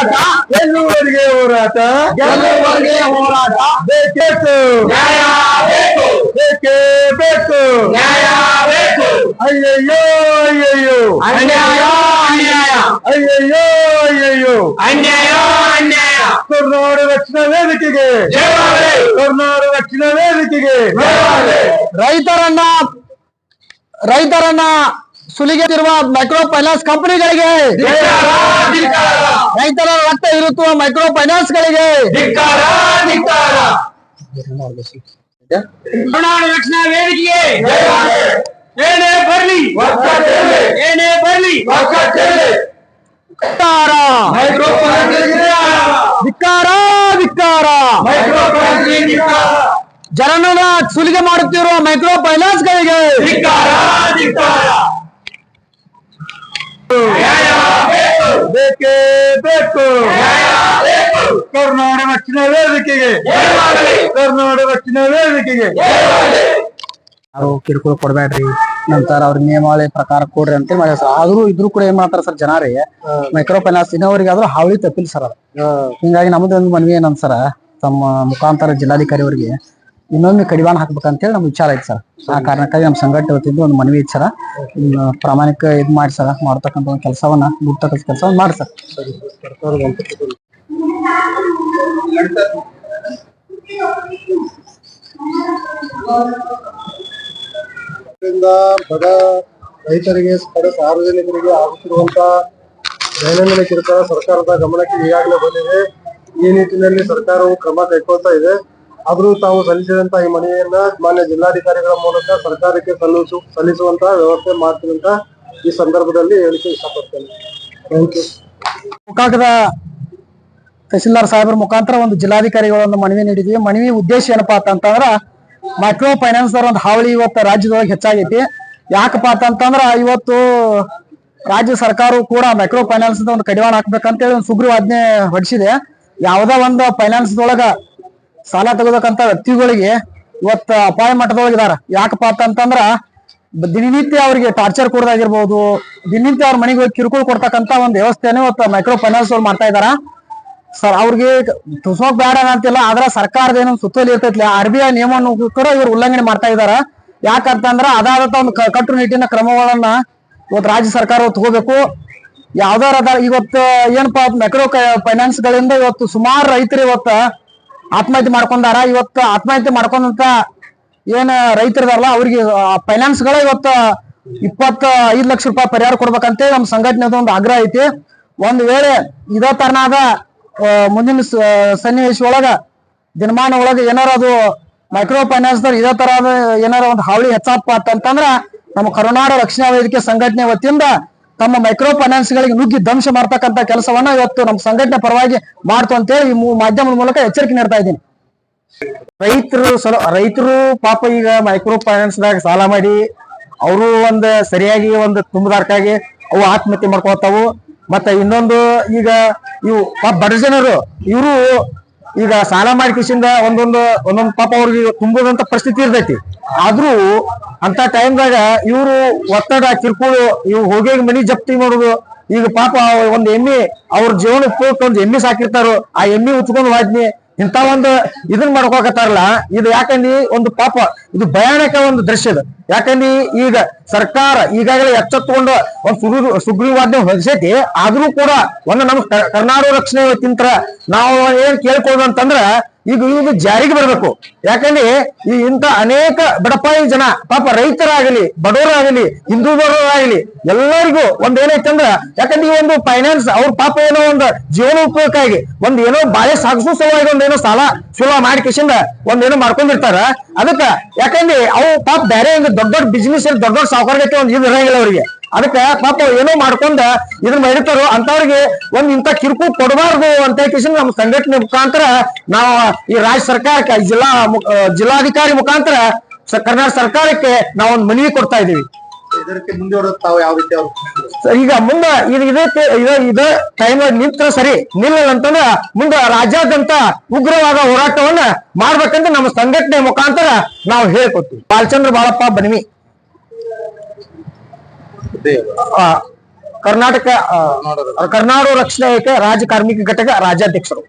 ಹೋರಾಟ? ಗೆಲ್ಲುವವರಿಗೆ ಹೋರಾಟ? ಗೆಲ್ಲುವವರೆಗೆ ಹೋರಾಟ? ಬೇಕೇತು ನ್ಯಾಯ ಬೇಕು. ಬೇಕೇ ಬೇಕು. ನ್ಯಾಯ ಬೇಕು. ಅಯ್ಯಯ್ಯೋ ಅಯ್ಯಯ್ಯೋ. ಅನ್ಯಾಯ ಅನ್ಯಾಯ. ಅಯ್ಯಯ್ಯೋ ಅಯ್ಯಯ್ಯೋ. ಅನ್ಯಾಯ ಅನ್ಯಾಯ. ಕರ್ನಾಡ ರಕ್ಷಣಾ ವೇದಿಕೆಗೆ. ಕರ್ನಾಡ ರಕ್ಷಣಾ ವೇದಿಕೆಗೆ. ರೈತರನ್ನ ರೈತರನ್ನ ಸುಲಿಗೆತ್ತಿರುವ ಮೈಕ್ರೋ ಫೈನಾನ್ಸ್ ಕಂಪನಿಗಳಿಗೆ ರೈತರ ರಕ್ತ ಇರುತ್ತುವ ಮೈಕ್ರೋ ಫೈನಾನ್ಸ್ ಗಳಿಗೆ ಕರ್ನಾಟಕ ರಕ್ಷಣಾ ವೇದಿಕೆಗೆ. ಜಯವಾಗಲಿ ಏನೇ ಬರ್ಲಿ. ಏನೇ ಬರ್ಲಿ. ಧಿಕ್ಕಾರ. ಮೈಕ್ರೋ ಫೈನಾನ್ಸ್ ಧಿಕ್ಕಾರ ಧಿಕ್ಕಾರ. ಮೈಕ್ರೋ ಫೈನಾನ್ಸ್ ಧಿಕ್ಕಾರ. ಜನರನ್ನ ಸುಲಿಗೆ ಮಾಡುತ್ತಿರುವ ಮೈಕ್ರೋ ಫೈನಾನ್ಸ್ ಗಳಿಗೆ ಧಿಕ್ಕಾರ ಧಿಕ್ಕಾರ. ಬೇಕು. ಕರ್ನಾಡ ರಕ್ಷಣಾ ವೇದಿಕೆಗೆ. ಕರ್ನಾಡ ರಕ್ಷಣಾ ವೇದಿಕೆಗೆ. ಯಾರು ಕಿರುಕುಳ ಕೊಡ್ಬೇಡ್ರಿ. ನಂತರ ಅವ್ರ ನಿಯಮಾವಳಿ ಪ್ರಕಾರ ಕೊಡ್ರಿ ಅಂತ ಸರ್ ಆದ್ರೂ ಇದ್ರು ಕೂಡ ಏನ್ ಮಾಡ್ತಾರ ಸರ್ ಜನ ರೀ ಮೈಕ್ರೋ ಫೈನಾನ್ಸ್ ಇನ್ನೋರಿಗೆ ಆದ್ರೂ ಹಾವಳಿ ತಪ್ಪಿಲ್ಲ ಸರ್ ಅದು ಹಿಂಗಾಗಿ ನಮ್ದು ಒಂದು ಮನವಿ ಏನಂತ ಸರ್ ತಮ್ಮ ಮುಖಾಂತರ ಜಿಲ್ಲಾಧಿಕಾರಿ ಅವರಿಗೆ ಇನ್ನೊಮ್ಮೆ ಕಡಿವಾಣ ಹಾಕ್ಬೇಕಂತೇಳಿ ನಮ್ಗೆ ವಿಚಾರ ಐತೆ ಸರ್. ಆ ಕಾರಣಕ್ಕಾಗಿ ನಮ್ಮ ಸಂಘಟನೆ ವತಿಯಿಂದ ಒಂದು ಮನವಿ ಐತೆ ಸರ್. ಇನ್ನು ಪ್ರಾಮಾಣಿಕ ಇದ್ ಮಾಡಿ ಸರ್. ಮಾಡ್ತಕ್ಕಂಥ ಒಂದು ಕೆಲಸವನ್ನ ಗುರ್ತಕ್ಕಂಥ ಕೆಲಸವನ್ನ ಮಾಡಿ ಸರ್. ಇದರಿಂದ ಬಡ ರೈತರಿಗೆ ಬಡ ಸಾರ್ವಜನಿಕರಿಗೆ ಆಗುತ್ತಿರುವಂತ ದೈನಂದಿನ ಕಿರುಕುಳ ಸರ್ಕಾರದ ಗಮನಕ್ಕೆ ಈಗಾಗಲೇ ಬಂದಿದೆ. ಈ ನಿಟ್ಟಿನಲ್ಲಿ ಸರ್ಕಾರವು ಕ್ರಮ ಕೈಗೊಳ್ತಾ ಇದೆ. ಆದರೂ ತಾವು ಸಲ್ಲಿಸಿದಂತ ಈ ಮನವಿಯನ್ನ ಮಾನ್ಯ ಜಿಲ್ಲಾಧಿಕಾರಿಗಳ ಮೂಲಕ ಸರ್ಕಾರಕ್ಕೆ ಸಲ್ಲಿಸು ಸಲ್ಲಿಸುವಂತ ವ್ಯವಸ್ಥೆ ಮಾಡ್ತೀನಿ ಅಂತ ಈ ಸಂದರ್ಭದಲ್ಲಿ ಹೇಳಿಕೆ ಇಷ್ಟಪಡ್ತೇನೆ. ಥ್ಯಾಂಕ್ ಯು ಮುಖಾಂತರ ತಹಸೀಲ್ದಾರ್ ಸಾಹೇಬರ ಮುಖಾಂತರ ಒಂದು ಜಿಲ್ಲಾಧಿಕಾರಿಗಳ ಒಂದು ಮನವಿ ನೀಡಿದ್ವಿ. ಮನವಿ ಉದ್ದೇಶ ಏನಪ್ಪಾ ಅಂತಂದ್ರ ಮೈಕ್ರೋ ಫೈನಾನ್ಸ್ ಒಂದು ಹಾವಳಿ ಇವತ್ತು ರಾಜ್ಯದೊಳಗೆ ಹೆಚ್ಚಾಗೈತಿ. ಯಾಕಪ್ಪ ಅಂತಂದ್ರ ಇವತ್ತು ರಾಜ್ಯ ಸರ್ಕಾರವು ಕೂಡ ಮೈಕ್ರೋ ಫೈನಾನ್ಸ್ ಒಂದು ಕಡಿವಾಣ ಹಾಕ್ಬೇಕಂತೇಳಿ ಒಂದು ಸುಗ್ರೀವಾಜ್ಞೆ ಹೊಡಿಸಿದೆ. ಯಾವ್ದೋ ಒಂದು ಫೈನಾನ್ಸ್ ಒಳಗ ಸಾಲ ತಗೋಬೇಕಂತ ವ್ಯಕ್ತಿಗಳಿಗೆ ಇವತ್ತು ಅಪಾಯ ಮಟ್ಟದೊಳಗೆ ಇದಾರ. ಯಾಕಪ್ಪ ಅಂತಂದ್ರ ದಿನನಿತ್ಯ ಅವರಿಗೆ ಟಾರ್ಚರ್ ಕೊಡೋದಾಗಿರ್ಬೋದು, ದಿನನಿತ್ಯ ಅವ್ರ ಮನೆಗೆ ಹೋಗಿ ಕಿರುಕುಳ ಕೊಡ್ತಕ್ಕಂತ ಒಂದು ವ್ಯವಸ್ಥೆನೇ ಇವತ್ತು ಮೈಕ್ರೋ ಫೈನಾನ್ಸ್ ಅವ್ರು ಮಾಡ್ತಾ ಇದಾರ. ಸರ್, ಅವ್ರಿಗೆ ತುಸೋಕ್ ಬೇಡ ಅಂತಿಲ್ಲ, ಆದ್ರ ಸರ್ಕಾರದ ಏನೋ ಸುತ್ತೋಲಿ ಇರ್ತೈತಿ ಆರ್ ಬಿ ಐ ನಿಯಮವನ್ನು ಕೂಡ ಇವ್ರು ಉಲ್ಲಂಘನೆ ಮಾಡ್ತಾ ಇದಾರ. ಯಾಕಂತಂದ್ರ ಅದಾದಂತ ಒಂದು ಕಟ್ಟುನಿಟ್ಟಿನ ಕ್ರಮಗಳನ್ನ ಇವತ್ತು ರಾಜ್ಯ ಸರ್ಕಾರ ತಗೋಬೇಕು. ಯಾವ್ದಾರ ಇವತ್ತು ಏನಪ್ಪಾ ಮೈಕ್ರೋ ಫೈನಾನ್ಸ್ ಗಳಿಂದ ಇವತ್ತು ಸುಮಾರು ರೈತರು ಇವತ್ತು ಆತ್ಮಹತ್ಯೆ ಮಾಡ್ಕೊಂಡಾರ, ಇವತ್ತು ಆತ್ಮಹತ್ಯೆ ಮಾಡ್ಕೊಂಡಂತ ಏನ್ ರೈತರದಾರಲ್ಲ, ಅವ್ರಿಗೆ ಫೈನಾನ್ಸ್ಗಳ ಇವತ್ತು ಇಪ್ಪತ್ತ ಐದ್ ಲಕ್ಷ ರೂಪಾಯಿ ಪರಿಹಾರ ಕೊಡ್ಬೇಕಂತೇಳಿ ನಮ್ಮ ಸಂಘಟನೆದ ಒಂದು ಆಗ್ರಹ ಐತಿ. ಒಂದ್ ವೇಳೆ ಇದೇ ತರನಾದ ಮುಂದಿನ ಸನ್ನಿವೇಶ ಒಳಗ ದಿನಮಾನ ಒಳಗ ಏನಾರ ಅದು ಮೈಕ್ರೋ ಫೈನಾನ್ಸ್ ಇದೇ ತರ ಏನಾರ ಒಂದು ಹಾವಳಿ ಹೆಚ್ಚಪ್ಪ ಅಂತಂದ್ರ, ನಮ್ಮ ಕರುನಾಡ ರಕ್ಷಣಾ ವೇದಿಕೆ ಸಂಘಟನೆ ವತಿಯಿಂದ ತಮ್ಮ ಮೈಕ್ರೋ ಫೈನಾನ್ಸ್ ಗಳಿಗೆ ನುಗ್ಗಿ ಧ್ವಂಸ ಮಾಡ್ತಕ್ಕಂತ ಕೆಲಸವನ್ನ ಇವತ್ತು ನಮ್ಮ ಸಂಘಟನೆ ಪರವಾಗಿ ಮಾಡ್ತು ಅಂತೇಳಿ ಈ ಮೂ- ಮಾಧ್ಯಮದ ಮೂಲಕ ಎಚ್ಚರಿಕೆ ನೀಡ್ತಾ ಇದ್ದೀನಿ. ರೈತರು ರೈತರು ಪಾಪ ಈಗ ಮೈಕ್ರೋ ಫೈನಾನ್ಸ್ ದಾಗ ಸಾಲ ಮಾಡಿ ಅವರು ಒಂದ್ ಸರಿಯಾಗಿ ಒಂದು ತುಂಬದಾರ್ಕಾಗಿ ಅವು ಆತ್ಮಹತ್ಯೆ ಮಾಡ್ಕೊಳ್ತಾವು. ಮತ್ತೆ ಇನ್ನೊಂದು ಈಗ ಇವು ಪಾಪ ಬಡ ಜನರು ಇವರು ಈಗ ಸಾಲ ಮಾಡಿ ಕಿಸಿಂದ ಒಂದೊಂದು ಒಂದೊಂದು ಪಾಪ ಅವ್ರಿಗೆ ತುಂಬದಂತ ಪರಿಸ್ಥಿತಿ ಇರ್ತೈತಿ. ಆದ್ರೂ ಅಂತ ಟೈಮ್ದಾಗ ಇವರು ಒತ್ತಡ, ಕಿರ್ಕುಳು ಇವ್ ಹೋಗಿ ಮನಿ ಜಪ್ತಿ ಮಾಡುದು. ಈಗ ಪಾಪ ಒಂದ್ ಎಮ್ಮಿ, ಅವ್ರ ಜೀವನ ಉಪಯೋಗಕ್ಕೆ ಒಂದ್ ಎಮ್ಮಿ ಸಾಕಿರ್ತಾರೋ. ಆ ಎಮ್ಮಿ ಉಚ್ಕೊಂಡು ವಾದ್ನಿ ಇಂತ ಒಂದು ಇದನ್ ಮಾಡ್ಕೊಕತ್ತಾರಲ್ಲ. ಇದು ಯಾಕಂದಿ, ಒಂದು ಪಾಪ ಇದು ಭಯಾನಕ ಒಂದು ದೃಶ್ಯ ಇದು. ಯಾಕಂದ್ರೆ ಈಗ ಸರ್ಕಾರ ಈಗಾಗಲೇ ಎಚ್ಚೆತ್ತುಕೊಂಡು ಒಂದು ಸುಗ್ರೀ ಸುಗ್ರೀವಾಜ್ಞೆ ಹೊರಸೈತಿ ಆದ್ರೂ ಕೂಡ ಒಂದು ನಮ್ಮ ಕರ್ನಾಟಕ ರಕ್ಷಣೆ ತಿಂತರ ನಾವು ಏನ್ ಕೇಳ್ಕೊಳ್ಳೋದು ಅಂತಂದ್ರ ಈಗ ಇದು ಜಾರಿಗೆ ಬರಬೇಕು. ಯಾಕಂದ್ರೆ ಈ ಇಂತ ಅನೇಕ ಬಡಪಾಯಿ ಜನ, ಪಾಪ ರೈತರಾಗಲಿ, ಬಡವರಾಗಲಿ ಹಿಂದೂದವರಾಗಲಿ ಎಲ್ಲರಿಗೂ ಒಂದ್ ಏನೈತೆ ಅಂದ್ರ, ಯಾಕಂದ್ರೆ ಈ ಒಂದು ಫೈನಾನ್ಸ್ ಅವ್ರ ಪಾಪ ಏನೋ ಒಂದು ಜೀವನ ಉಪಯೋಗಕ್ಕಾಗಿ ಒಂದ್ ಏನೋ ಬಾಳೆ ಸಾಗಿಸೋ ಸಲುವಾಗಿ ಒಂದ್ ಏನೋ ಸಾಲ ಸುಲಭ ಮಾಡಿ ಕಿಶಿಂದ ಒಂದ್ ಏನೋ ಮಾಡ್ಕೊಂಡಿರ್ತಾರ. ಅದಕ್ಕ ಯಾಕಂದ್ರೆ ಅವು ಪಾಪ ಬೇರೆ ಒಂದು ದೊಡ್ಡ ದೊಡ್ಡ ಬಿಸ್ನೆಸ್ ದೊಡ್ಡ ದೊಡ್ಡ ಸಾವುಕಾರಗತ್ತೆ ಒಂದು ಇದು ಇರಂಗಿಲ್ಲ ಅವ್ರಿಗೆ. ಅದಕ್ಕ ಪಾಪ ಏನೋ ಮಾಡ್ಕೊಂಡ ಇದನ್ನ ಮಾಡಿರ್ತಾರೋ ಅಂತವ್ರಿಗೆ ಒಂದ್ ಇಂತ ಕಿರುಕು ಕೊಡಬಾರ್ದು ಅಂತ ಕಿಸಿನ ನಮ್ಮ ಸಂಘಟನೆ ಮುಖಾಂತರ ನಾವು ಈ ರಾಜ್ಯ ಸರ್ಕಾರಕ್ಕೆ ಜಿಲ್ಲಾ ಜಿಲ್ಲಾಧಿಕಾರಿ ಮುಖಾಂತರ ಕರ್ನಾಟಕ ಸರ್ಕಾರಕ್ಕೆ ನಾವೊಂದು ಮನವಿ ಕೊಡ್ತಾ ಇದೀವಿ ಇದಕ್ಕೆ ಮುಂದೆ ಯಾವ ರೀತಿ ಈಗ ಮುಂದ ಇದು ಇದೇ, ಇದ ಟೈಮ್ ನಿಂತ್ರ ಸರಿ. ನಿಲ್ಲ ಅಂತಂದ್ರ ಮುಂದ ರಾಜ್ಯಾದ್ಯಂತ ಉಗ್ರವಾದ ಹೋರಾಟವನ್ನ ಮಾಡ್ಬೇಕಂತ ನಮ್ಮ ಸಂಘಟನೆ ಮುಖಾಂತರ ನಾವು ಹೇಳ್ಕೊತೀವಿ ಬಾಲಚಂದ್ರ ಬಾಳಪ್ಪ ಬನ್ವಿ ಕರ್ನಾಟಕ ಕರ್ನಾಟಕ ರಕ್ಷಣಾ ಏಕ ರಾಜಕಾರ್ಮಿಕ ಘಟಕ ರಾಜ್ಯಾಧ್ಯಕ್ಷರು.